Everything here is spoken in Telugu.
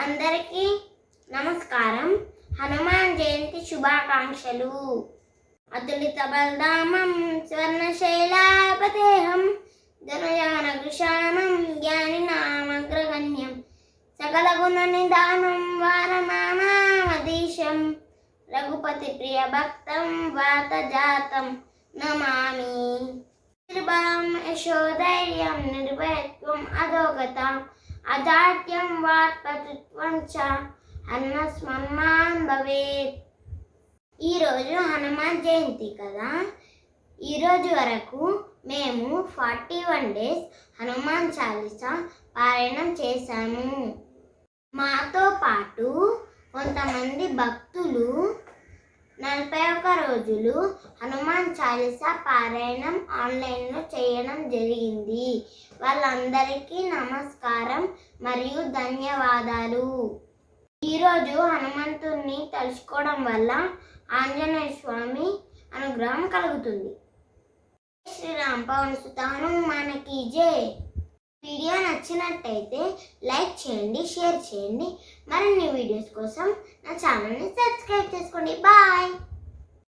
అందరికీ నమస్కారం. హనుమాన్ జయంతి శుభాకాంక్షలు. అతులిత బలదామం స్వర్ణశైలాపదేహం ధనుజాన కృషాణం జ్ఞానినామగ్రగణ్యం సకల గుణ నిదానం వారనామామదీశం రఘుపతి ప్రియ భక్తం వాతజాతం నమామి. నిర్భయం యశోధైర్యం నిర్భయత్వం అధోగత అజాడ్యం వాత్పతిత్వం చ అన్నస్మన్మాన్ భవేత్ ఈరోజు హనుమాన్ జయంతి కదా. ఈరోజు వరకు మేము forty one days Hanuman Chalisa పారాయణం చేశాము. మాతో పాటు కొంతమంది భక్తులు నలభై ఒక్క రోజులు హనుమాన్ చాలీసా పారాయణం ఆన్లైన్లో చేయడం జరిగింది. వాళ్ళందరికీ నమస్కారం మరియు ధన్యవాదాలు. ఈరోజు హనుమంతుణ్ణి తలుచుకోవడం వల్ల ఆంజనేయ స్వామి అనుగ్రహం కలుగుతుంది. శ్రీరామ్ పవన్ సుత మనకి జే. వీడియో నచ్చినట్టయితే లైక్ చేయండి షేర్ చేయండి. మరిన్ని వీడియోస్ కోసం నా ఛానల్ని సబ్స్క్రైబ్ చేసుకోండి. బాయ్.